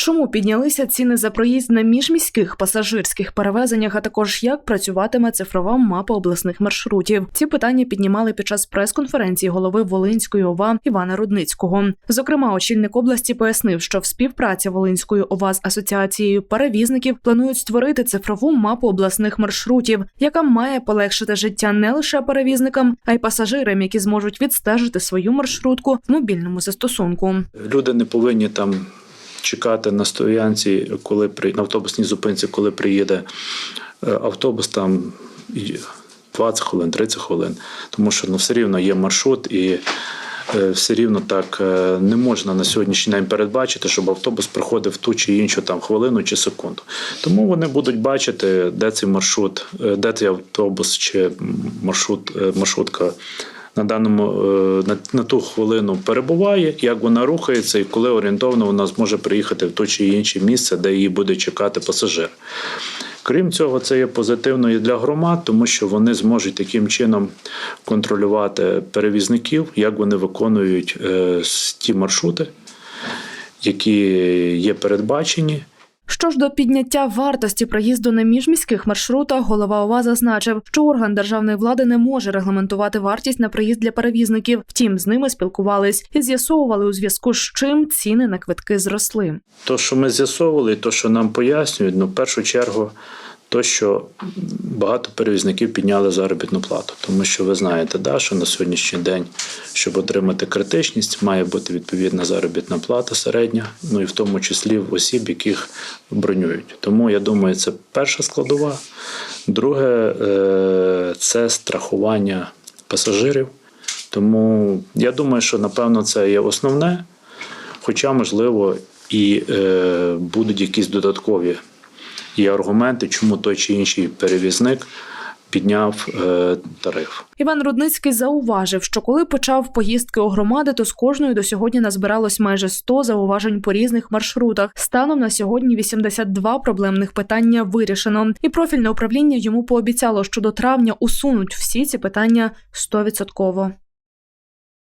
Чому піднялися ціни за проїзд на міжміських пасажирських перевезеннях, а також як працюватиме цифрова мапа обласних маршрутів? Ці питання піднімали під час прес-конференції голови Волинської ОВА Івана Рудницького. Зокрема, очільник області пояснив, що в співпраці Волинської ОВА з асоціацією перевізників планують створити цифрову мапу обласних маршрутів, яка має полегшити життя не лише перевізникам, а й пасажирам, які зможуть відстежити свою маршрутку в мобільному застосунку. Люди не повинні там чекати на стоянці, коли при на автобусній зупинці, коли приїде е, автобус, там 20 хвилин, 30 хвилин. Тому що ну, все рівно є маршрут і. е, Все рівно так е, не можна на сьогоднішній день передбачити, щоб автобус проходив ту чи іншу там хвилину чи секунду. Тому вони будуть бачити, де цей маршрут, де цей автобус чи маршрут, маршрутка на даному е, на, на ту хвилину перебуває, як вона рухається, і коли орієнтовно вона зможе приїхати в то чи інше місце, де її буде чекати пасажир. Крім цього, це є позитивно і для громад, тому що вони зможуть таким чином контролювати перевізників, як вони виконують е, ті маршрути, які є передбачені. Що ж до підняття вартості проїзду на міжміських маршрутах, голова ОВА зазначив, що орган державної влади не може регламентувати вартість на проїзд для перевізників. Втім, з ними спілкувались і з'ясовували у зв'язку з чим ціни на квитки зросли. То, що ми з'ясовували, то, що нам пояснюють, ну, в першу чергу, то, що багато перевізників підняли заробітну плату. Тому що ви знаєте, да, що на сьогоднішній день, щоб отримати критичність, має бути відповідна заробітна плата середня, ну і в тому числі в осіб, яких бронюють. Тому я думаю, це перша складова. Друге, е, це страхування пасажирів. Тому я думаю, що напевно це є основне. Хоча, можливо, і е, будуть якісь додаткові є аргументи, чому той чи інший перевізник підняв е, тариф. Іван Рудницький зауважив, що коли почав поїздки у громади, то з кожної до сьогодні назбиралось майже 100 зауважень по різних маршрутах. Станом на сьогодні 82 проблемних питання вирішено, і профільне управління йому пообіцяло, що до травня усунуть всі ці питання 100%.